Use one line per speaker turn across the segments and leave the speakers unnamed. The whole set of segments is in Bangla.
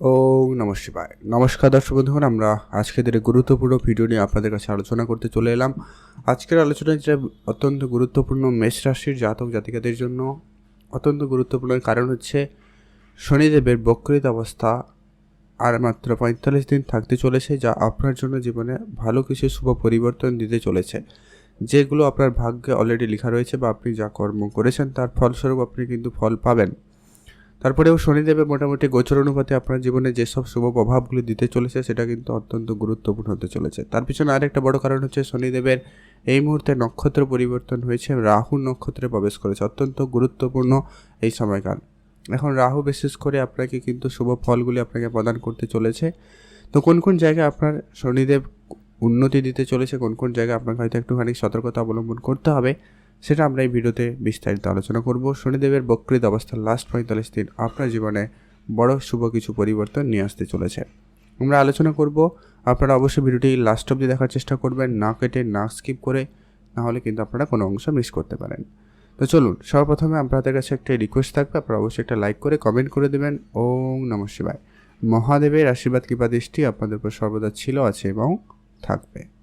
ও নমঃ শিবায়। নমস্কার দর্শক বন্ধুগণ, আমরা আজকে দিনের গুরুত্বপূর্ণ ভিডিও নিয়ে আপনাদের কাছে আলোচনা করতে চলে এলাম। আজকের আলোচনায় যেটা অত্যন্ত গুরুত্বপূর্ণ মেষ রাশির জাতক জাতিকাদের জন্য অত্যন্ত গুরুত্বপূর্ণ কারণ হচ্ছে শনিদেবের বক্রিত অবস্থা আর মাত্র পঁয়তাল্লিশ দিন থাকতে চলেছে, যা আপনার জন্য জীবনে ভালো কিছু শুভ পরিবর্তন দিতে চলেছে। যেগুলো আপনার ভাগ্যে অলরেডি লেখা রয়েছে বা আপনি যা কর্ম করেছেন, তার ফলস্বরূপ আপনি কিন্তু ফল পাবেন। তারপরেও শনিদেবের মোটামুটি গোচর অনুপাতে আপনার জীবনে যেসব শুভ প্রভাবগুলি দিতে চলেছে, সেটা কিন্তু অত্যন্ত গুরুত্বপূর্ণ হতে চলেছে। তার পিছনে আরেকটা বড় কারণ হচ্ছে শনিদেবের এই মুহূর্তে নক্ষত্র পরিবর্তন হয়েছে, রাহু নক্ষত্রে প্রবেশ করেছে। অত্যন্ত গুরুত্বপূর্ণ এই সময়কাল। এখন রাহু বিশেষ করে আপনাকে কিন্তু শুভ ফলগুলি আপনাকে প্রদান করতে চলেছে। তো কোন কোন জায়গায় আপনার শনিদেব উন্নতি দিতে চলেছে, কোন কোন জায়গায় আপনাকে হয়তো একটুখানি সতর্কতা অবলম্বন করতে হবে সেটা আমরা এই ভিডিওতে বিস্তারিত আলোচনা করব। শনিদেবের বক্রিত অবস্থার লাস্ট পঁয়তাল্লিশ দিন আপনার জীবনে বড় শুভ কিছু পরিবর্তন নিয়ে আসতে চলেছে। আমরা আলোচনা করব। আপনারা অবশ্যই ভিডিওটি লাস্ট অবধি দেখার চেষ্টা করবেন, না কেটে, না স্কিপ করে, না হলে কিন্তু আপনারা কোনো অংশ মিস করতে পারেন। তো চলুন, সর্বপ্রথমে আপনাদের কাছে একটা রিকোয়েস্ট থাকবে। আপনারা অবশ্যই একটা লাইক করে কমেন্ট করে দেবেন। ওম নম শিবায়। মহাদেবের আশীর্বাদ, কৃপা, দৃষ্টি আপনাদের উপর সর্বদা ছিল, আছে এবং থাকবে।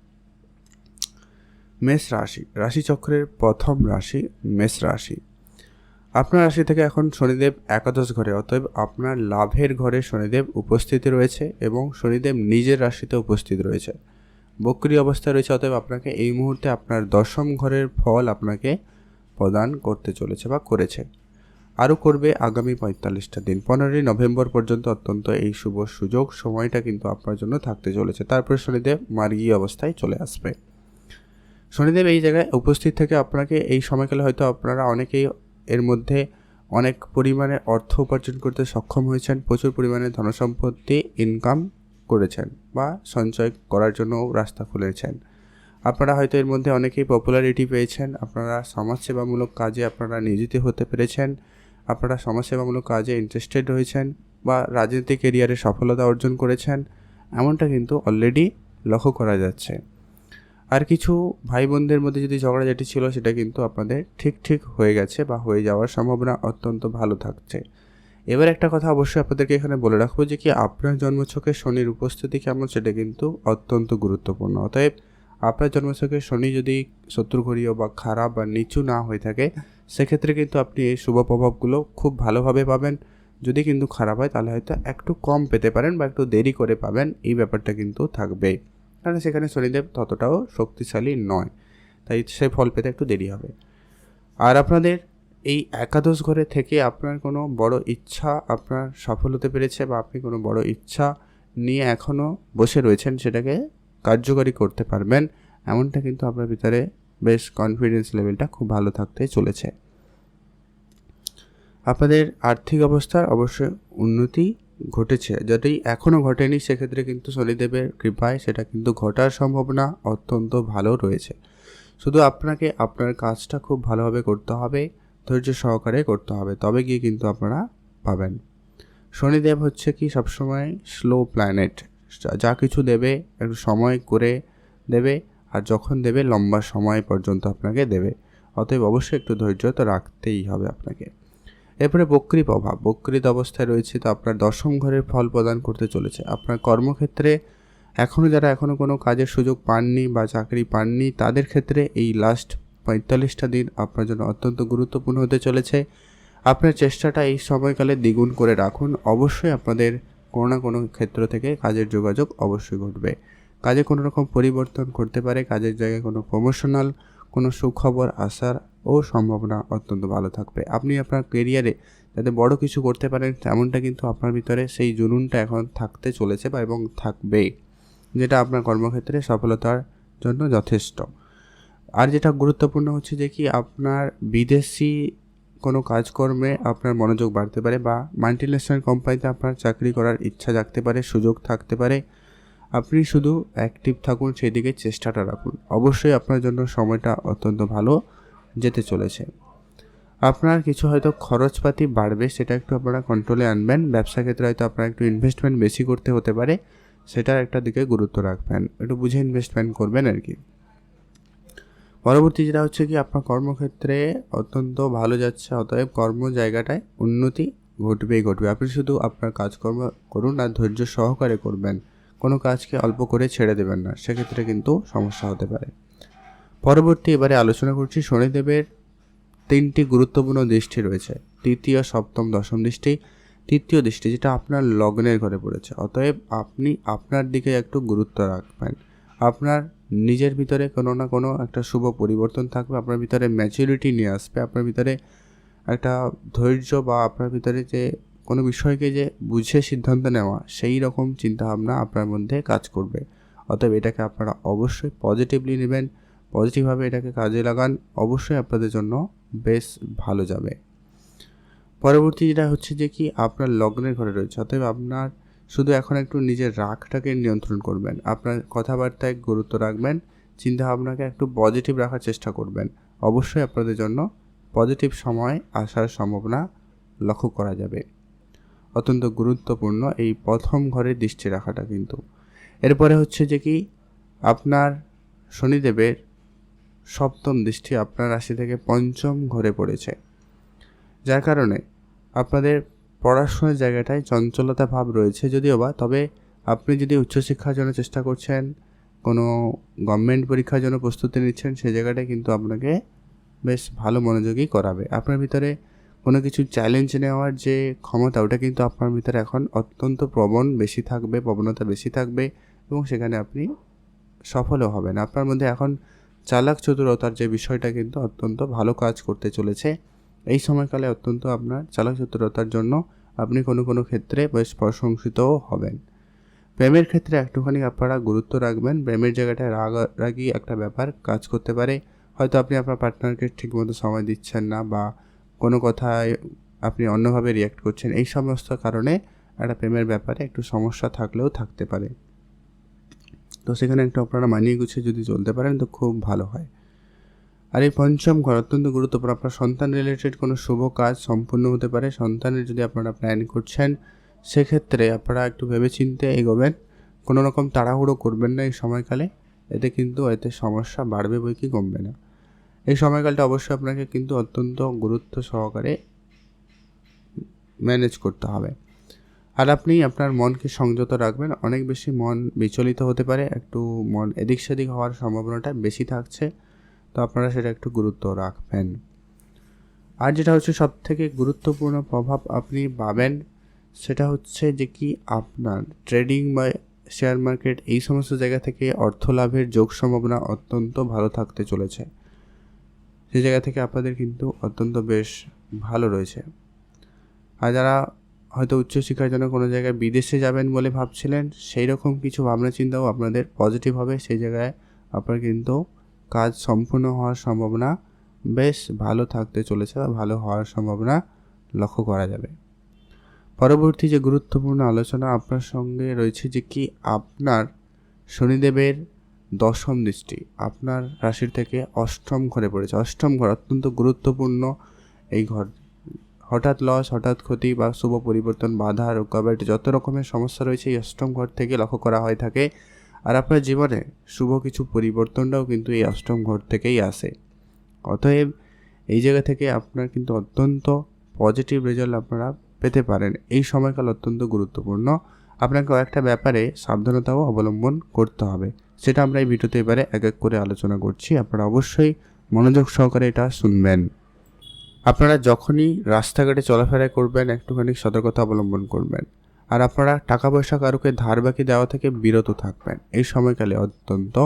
মেষ রাশি, রাশিচক্রের প্রথম রাশি মেষ রাশি। আপনার রাশি থেকে এখন শনিদেব একাদশ ঘরে, অতএব আপনার লাভের ঘরে শনিদেব উপস্থিত রয়েছে এবং শনিদেব নিজের রাশিতে উপস্থিত রয়েছে। বক্রি অবস্থায় রয়েছে, অতএব আপনাকে এই মুহূর্তে আপনার দশম ঘরের ফল আপনাকে প্রদান করতে চলেছে বা করেছে। আরও করবে আগামী পঁয়তাল্লিশটা দিন। পনেরোই নভেম্বর পর্যন্ত অত্যন্ত এই শুভ সুযোগ, সময়টা কিন্তু আপনার জন্য থাকতে চলেছে। তারপরে শনিদেব মার্গী অবস্থায় চলে আসবে। শনিদেব এই জায়গায় উপস্থিত থেকে আপনাকে এই সময়কালে হয়তো আপনারা অনেকেই এর মধ্যে অনেক পরিমাণে অর্থ উপার্জন করতে সক্ষম হয়েছেন, প্রচুর পরিমাণে ধনসম্পত্তি ইনকাম করেছেন বা সঞ্চয় করার জন্য রাস্তা খুলেছেন। আপনারা হয়তো এর মধ্যে অনেকেই পপুলারিটি পেয়েছেন, আপনারা সমাজসেবামূলক কাজে আপনারা নিয়োজিত হতে পেরেছেন, আপনারা সমাজসেবামূলক কাজে ইন্টারেস্টেড হয়েছেন বা রাজনৈতিক কেরিয়ারে সফলতা অর্জন করেছেন, এমনটা কিন্তু অলরেডি লক্ষ্য করা যাচ্ছে। আর কিছু ভাই বোনদের মধ্যে যদি ঝগড়াঝাটি ছিল, সেটা কিন্তু আপনাদের ঠিক ঠিক হয়ে গেছে বা হয়ে যাওয়ার সম্ভাবনা অত্যন্ত ভালো থাকছে। এবার একটা কথা অবশ্যই আপনাদেরকে এখানে বলে রাখব যে, কি আপনার জন্মছকে শনির উপস্থিতি কেমন সেটা কিন্তু অত্যন্ত গুরুত্বপূর্ণ। অতএব আপনার জন্মছকে শনি যদি শত্রুঘরীয় বা খারাপ বা নিচু না হয়ে থাকে, সেক্ষেত্রে কিন্তু আপনি এই শুভ প্রভাবগুলো খুব ভালোভাবে পাবেন। যদি কিন্তু খারাপ হয়, তাহলে হয়তো একটু কম পেতে পারেন বা একটু দেরি করে পাবেন, এই ব্যাপারটা কিন্তু থাকবেই। কারণ সেখানে শনিদেব ততটাও শক্তিশালী নয়। তাই সে ফল পেতে একটু দেরি হবে। আর আপনাদের এই একাদশ ঘরে থেকে আপনার কোনো বড় ইচ্ছা, আপনার সফল হতে পেরেছে বা আপনি কোনো বড় ইচ্ছা নিয়ে এখনও বসে রয়েছেন সেটাকে কার্যকরী করতে পারবেন, এমনটা কিন্তু আপনার ভিতরে বেশ কনফিডেন্স লেভেলটা খুব ভালো থাকতে চলেছে। আপনাদের আর্থিক অবস্থার অবশ্যই উন্নতি ঘটেছে। যদি এখনও ঘটেনি, সেক্ষেত্রে কিন্তু শনিদেবের কৃপায় সেটা কিন্তু ঘটার সম্ভাবনা অত্যন্ত ভালো রয়েছে। শুধু আপনাকে, আপনার কাজটা খুব ভালোভাবে করতে হবে, ধৈর্য সহকারে করতে হবে, তবে গিয়ে কিন্তু আপনারা পাবেন। শনিদেব হচ্ছে কি সবসময় স্লো প্ল্যানেট যা কিছু দেবে একটু সময় করে দেবে, আর যখন দেবে, লম্বা সময় পর্যন্ত আপনাকে দেবে। অতএব অবশ্যই একটু ধৈর্য তো রাখতেই হবে আপনাকে। এরপরে বক্রি প্রভাব। বক্রিত অবস্থায় রয়েছে তো আপনার দশম ঘরের ফল প্রদান করতে চলেছে। আপনার কর্মক্ষেত্রে এখনও যারা এখনও কোনো কাজের সুযোগ পাননি বা চাকরি পাননি, তাদের ক্ষেত্রে এই লাস্ট পঁয়তাল্লিশটা দিন আপনার জন্য অত্যন্ত গুরুত্বপূর্ণ হতে চলেছে। আপনার চেষ্টাটা এই সময়কালে দ্বিগুণ করে রাখুন। অবশ্যই আপনাদের কোনো না কোনো ক্ষেত্র থেকে কাজের যোগাযোগ অবশ্যই ঘটবে। কাজে কোনো রকম পরিবর্তন করতে পারে, কাজের জায়গায় কোনো প্রমোশনাল কোনো সুখবর আসার ও সম্ভাবনা অত্যন্ত ভালো থাকবে। আপনি আপনার কেরিয়ারে যাতে বড় কিছু করতে পারেন, তেমনটা কিন্তু আপনার ভিতরে সেই জুনুনটা এখন থাকতে চলেছে বা এবং থাকবে, যেটা আপনার কর্মক্ষেত্রে সফলতার জন্য যথেষ্ট। আর যেটা গুরুত্বপূর্ণ হচ্ছে যে কি, আপনার বিদেশি কোনো কাজকর্মে আপনার মনোযোগ বাড়তে পারে বা মাল্টিনেশনাল কোম্পানিতে আপনার চাকরি করার ইচ্ছা জাগতে পারে, সুযোগ থাকতে পারে। আপনি শুধু অ্যাক্টিভ থাকুন, সেদিকে চেষ্টাটা রাখুন। অবশ্যই আপনার জন্য সময়টা অত্যন্ত ভালো। যেতে চলেছে। আপনার কিছু হয়তো খরচপাতি বাড়বে, সেটা একটু আপনারা কন্ট্রোলে আনবেন। ব্যবসা ক্ষেত্রে হয়তো আপনার একটু ইনভেস্টমেন্ট বেশি করতে হতে পারে, সেটার একটা দিকে গুরুত্ব রাখবেন। একটু বুঝে ইনভেস্টমেন্ট করবেন আর কি। পরবর্তী যেটা হচ্ছে কি, আপনার কর্মক্ষেত্রে অত্যন্ত ভালো যাচ্ছে, অতএব কর্ম জায়গাটায় উন্নতি ঘটবেই ঘটবে। আপনি শুধু আপনার কাজকর্ম করুন আর ধৈর্য সহকারে করবেন। কোনো কাজকে অল্প করে ছেড়ে দেবেন না, সেক্ষেত্রে কিন্তু সমস্যা হতে পারে। পরবর্তী এবারে আলোচনা করছি শনিদেবের তিনটি গুরুত্বপূর্ণ দৃষ্টি রয়েছে। তৃতীয়, সপ্তম, দশম দৃষ্টি। তৃতীয় দৃষ্টি যেটা আপনার লগ্নের ঘরে পড়েছে। অতএব আপনি আপনার দিকে একটু গুরুত্ব রাখবেন। আপনার নিজের ভিতরে কোনো না কোনো একটা শুভ পরিবর্তন থাকবে। আপনার ভিতরে ম্যাচুরিটি নিয়ে আসবে। আপনার ভিতরে একটা ধৈর্য বা আপনার ভিতরে যে কোনো বিষয়কে যে বুঝে সিদ্ধান্ত নেওয়া, সেই রকম চিন্তাভাবনা আপনার মধ্যে কাজ করবে। অতএব এটাকে আপনারা অবশ্যই পজিটিভলি নেবেন। পজিটিভভাবে এটাকে কাজে লাগান, অবশ্যই আপনাদের জন্য বেশ ভালো যাবে। পরবর্তী যেটা হচ্ছে যে কি, আপনার লগ্নের ঘরে রয়েছে, অতএব আপনার শুধু এখন একটু নিজের রাগটাকে নিয়ন্ত্রণ করবেন, আপনার কথাবার্তায় গুরুত্ব রাখবেন, চিন্তাভাবনাকে একটু পজিটিভ রাখার চেষ্টা করবেন। অবশ্যই আপনাদের জন্য পজিটিভ সময় আসার সম্ভাবনা লক্ষ্য করা যাবে। অত্যন্ত গুরুত্বপূর্ণ এই প্রথম ঘরে দৃষ্টি রাখাটা কিন্তু। এরপরে হচ্ছে যে কি, আপনার শনিদেবের সপ্তম দৃষ্টি আপনার রাশি থেকে পঞ্চম ঘরে পড়েছে। যার কারণে আপনাদের পড়াশোনার জায়গাটায় চঞ্চলতা ভাব রয়েছে যদিও বা, তবে আপনি যদি উচ্চশিক্ষার জন্য চেষ্টা করছেন, কোনো গভর্নমেন্ট পরীক্ষার জন্য প্রস্তুতি নিচ্ছেন সেই জায়গাটায় কিন্তু আপনাকে বেশ ভালো মনোযোগী করাবে। আপনার ভিতরে কোনো কিছু চ্যালেঞ্জ নেওয়ার যে ক্ষমতা, ওটা কিন্তু আপনার ভিতরে এখন অত্যন্ত প্রবণ, বেশি থাকবে, প্রবণতা বেশি থাকবে এবং সেখানে আপনি সফলও হবেন। আপনার মধ্যে এখন চালাক চতুরতার যে বিষয়টা কিন্তু অত্যন্ত ভালো কাজ করতে চলেছে। এই সময়কালে অত্যন্ত আপনার চালাক চতুরতার জন্য আপনি কোনো কোনো ক্ষেত্রে বেশ প্রশংসিতও হবেন। প্রেমের ক্ষেত্রে একটুখানি আপনারা গুরুত্ব রাখবেন। প্রেমের জায়গাটায় রাগ, রাগি একটা ব্যাপার কাজ করতে পারে। হয়তো আপনি আপনার পার্টনারকে ঠিকমতো সময় দিচ্ছেন না বা কোনো কথায় আপনি অন্যভাবে রিয়াক্ট করছেন। এই সমস্ত কারণে একটা প্রেমের ব্যাপারে একটু সমস্যা থাকলেও থাকতে পারে। তো সেখানে একটু আপনারা মানিয়ে গুছিয়ে যদি চলতে পারেন, তো খুব ভালো হয়। আর এই পঞ্চম ঘর অত্যন্ত গুরুত্বপূর্ণ। আপনার সন্তান রিলেটেড কোনো শুভ কাজ সম্পূর্ণ হতে পারে। সন্তানের যদি আপনারা প্ল্যান করছেন, সেক্ষেত্রে আপনারা একটু ভেবেচিন্তে এগোবেন। কোনো রকম তাড়াহুড়ো করবেন না এই সময়কালে। এতে কিন্তু এতে সমস্যা বাড়বে বই কি কমবে না। এই সময়কালটা অবশ্যই আপনাকে কিন্তু অত্যন্ত গুরুত্ব সহকারে ম্যানেজ করতে হবে। আর আপনি আপনার মনকে সংযত রাখবেন। অনেক বেশি মন বিচলিত হতে পারে, একটু মন এদিক সেদিক হওয়ার সম্ভাবনাটা বেশি থাকছে। তো আপনারা সেটা একটু গুরুত্ব রাখবেন। আর যেটা হচ্ছে সব থেকে গুরুত্বপূর্ণ প্রভাব আপনি পাবেন, সেটা হচ্ছে যে কি আপনার ট্রেডিং বা শেয়ার মার্কেট এই সমস্ত জায়গা থেকে অর্থ লাভের যোগ সম্ভাবনা অত্যন্ত ভালো থাকতে চলেছে। সেই জায়গা থেকে আপনাদের কিন্তু অত্যন্ত বেশ ভালো রয়েছে। আর যারা হয়তো উচ্চশিক্ষার জন্য কোনো জায়গায় বিদেশে যাবেন বলে ভাবছিলেন সেই রকম কিছু ভাবনা চিন্তাও আপনাদের পজিটিভ হবে। সেই জায়গায় আপনার কিন্তু কাজ সম্পূর্ণ হওয়ার সম্ভাবনা বেশ ভালো থাকতে চলেছে বা ভালো হওয়ার সম্ভাবনা লক্ষ্য করা যাবে। পরবর্তী যে গুরুত্বপূর্ণ আলোচনা আপনার সঙ্গে রয়েছে যে কি আপনার শনিদেবের দশম দৃষ্টি আপনার রাশির থেকে অষ্টম ঘরে পড়েছে। অষ্টম ঘর অত্যন্ত গুরুত্বপূর্ণ এই ঘর। হঠাৎ লস, হঠাৎ ক্ষতি বা শুভ পরিবর্তন, বাধা রোগাবাট যত রকমের সমস্যা রয়েছে এই অষ্টম ঘর থেকে লক্ষ্য করা হয়ে থাকে। আর আপনার জীবনে শুভ কিছু পরিবর্তনটাও কিন্তু এই অষ্টম ঘর থেকেই আসে। অতএব এই জায়গা থেকে আপনার কিন্তু অত্যন্ত পজিটিভ রেজাল্ট আপনারা পেতে পারেন। এই সময়কাল অত্যন্ত গুরুত্বপূর্ণ। আপনাকে কয়েকটা ব্যাপারে সাবধানতাও অবলম্বন করতে হবে। সেটা আমরা এই ভিডিওতে এবারে এক এক করে আলোচনা করছি। আপনারা অবশ্যই মনোযোগ সহকারে এটা শুনবেন। আপনারা যখনই রাস্তাঘাটে চলাফেরা করবেন, একটুখানি সতর্কতা অবলম্বন করবেন। আর আপনারা টাকা পয়সা কারোকে ধার বাকি দেওয়া থেকে বিরত থাকবেন। এই সময়কালে অত্যন্ত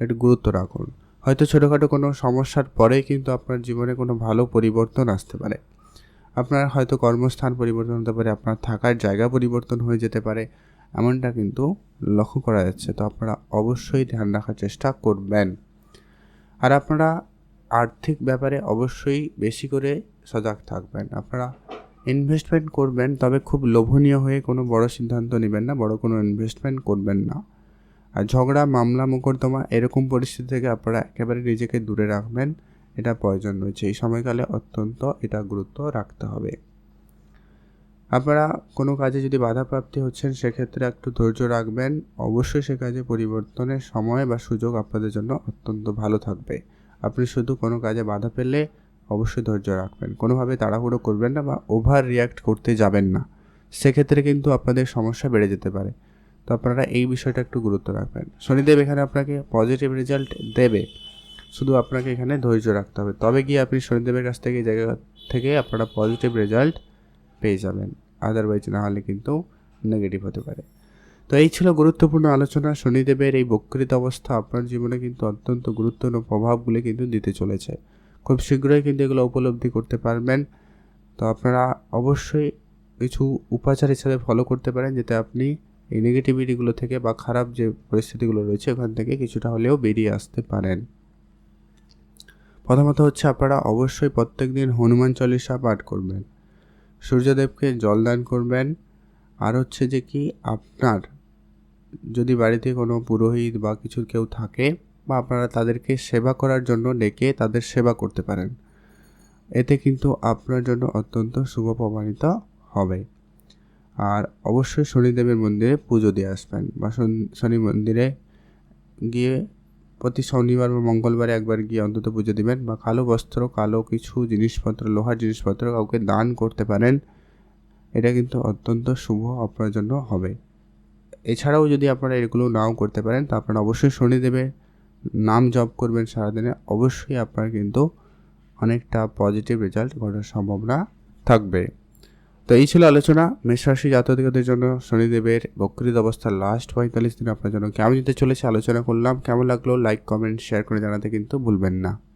একটু গুরুত্ব রাখুন। হয়তো ছোটোখাটো কোনো সমস্যার পরেই কিন্তু আপনার জীবনে কোনো ভালো পরিবর্তন আসতে পারে। আপনার হয়তো কর্মস্থান পরিবর্তন হতে পারে, আপনার থাকার জায়গা পরিবর্তন হয়ে যেতে পারে। এমনটা কিন্তু লক্ষ্য করা যাচ্ছে। তো আপনারা অবশ্যই ধ্যান রাখার চেষ্টা করবেন। আর আপনারা আর্থিক ব্যাপারে অবশ্যই বেশি করে সজাগ থাকবেন। আপনারা ইনভেস্টমেন্ট করবেন, তবে খুব লোভনীয় হয়ে কোনো বড় সিদ্ধান্ত নেবেন না, বড় কোনো ইনভেস্টমেন্ট করবেন না। আর ঝগড়া, মামলা, মোকদ্দমা এরকম পরিস্থিতি থেকে আপনারা একেবারে নিজেকে দূরে রাখবেন, এটা প্রয়োজন রয়েছে। এই সময়কালে অত্যন্ত এটা গুরুত্ব রাখতে হবে। আপনারা কোনো কাজে যদি বাধাপ্রাপ্তি হচ্ছেন, সেক্ষেত্রে একটু ধৈর্য রাখবেন। অবশ্যই সে কাজে পরিবর্তনের সময় বা সুযোগ আপনাদের জন্য অত্যন্ত ভালো থাকবে। আপনি শুধু কোনো কাজে বাধা পেলে অবশ্যই ধৈর্য রাখবেন। কোনোভাবে তাড়াহুড়ো করবেন না বা ওভার রিয়াক্ট করতে যাবেন না। সেক্ষেত্রে কিন্তু আপনাদের সমস্যা বেড়ে যেতে পারে। তো আপনারা এই বিষয়টা একটু গুরুত্ব রাখবেন। শনিদেব এখানে আপনাকে পজিটিভ রেজাল্ট দেবে। শুধু আপনাকে এখানে ধৈর্য রাখতে হবে। তবে গিয়ে আপনি শনিদেবের কাছ থেকে জায়গা থেকে আপনারা পজিটিভ রেজাল্ট পেয়ে যাবেন। আদারওয়াইজ না হলে কিন্তু নেগেটিভ হতে পারে। তো এই ছিল গুরুত্বপূর্ণ আলোচনা। শনিদেবের এই বক্রিত অবস্থা আপনার জীবনে কিন্তু অত্যন্ত গুরুত্বপূর্ণ প্রভাবগুলি কিন্তু দিতে চলেছে। খুব শীঘ্রই কিন্তু এগুলো উপলব্ধি করতে পারবেন। তো আপনারা অবশ্যই কিছু উপাচার হিসাবে ফলো করতে পারেন, যাতে আপনি এই নেগেটিভিটিগুলো থেকে বা খারাপ যে পরিস্থিতিগুলো রয়েছে, ওখান থেকে কিছুটা হলেও বেরিয়ে আসতে পারেন। প্রথমত হচ্ছে আপনারা অবশ্যই প্রত্যেক দিন হনুমান চল্লিশা পাঠ করবেন। সূর্যদেবকে জলদান করবেন। আর হচ্ছে যে কি, আপনার যদি বাড়িতে কোনো পুরোহিত বা কিছু কেউ থাকে বা আপনারা তাদেরকে সেবা করার জন্য ডেকে তাদের সেবা করতে পারেন। এতে কিন্তু আপনার জন্য অত্যন্ত শুভ প্রমাণিত হবে। আর অবশ্যই শনিদেবের মন্দিরে পুজো দিয়ে আসবেন বা শনি মন্দিরে গিয়ে প্রতি শনিবার বা মঙ্গলবারে একবার গিয়ে অন্তত পুজো দিবেন বা কালো বস্ত্র, কালো কিছু জিনিসপত্র, লোহার জিনিসপত্র কাউকে দান করতে পারেন, এটা কিন্তু অত্যন্ত শুভ আপনার জন্য হবে। এছাড়াও যদি আপনারা এগুলো নাও করতে পারেন, তা আপনারা অবশ্যই শনিদেবের নাম জপ করবেন সারাদিনে। অবশ্যই আপনার কিন্তু অনেকটা পজিটিভ রেজাল্ট ঘটার সম্ভাবনা থাকবে। তো এই ছিল আলোচনা। মেষরাশি জাতকদের জন্য শনিদেবের বক্রিত অবস্থার লাস্ট পঁয়তাল্লিশ দিন আপনার জন্য কেমন যেতে চলেছে আলোচনা করলাম। কেমন লাগল? লাইক কমেন্ট শেয়ার করে জানাতে কিন্তু ভুলবেন না।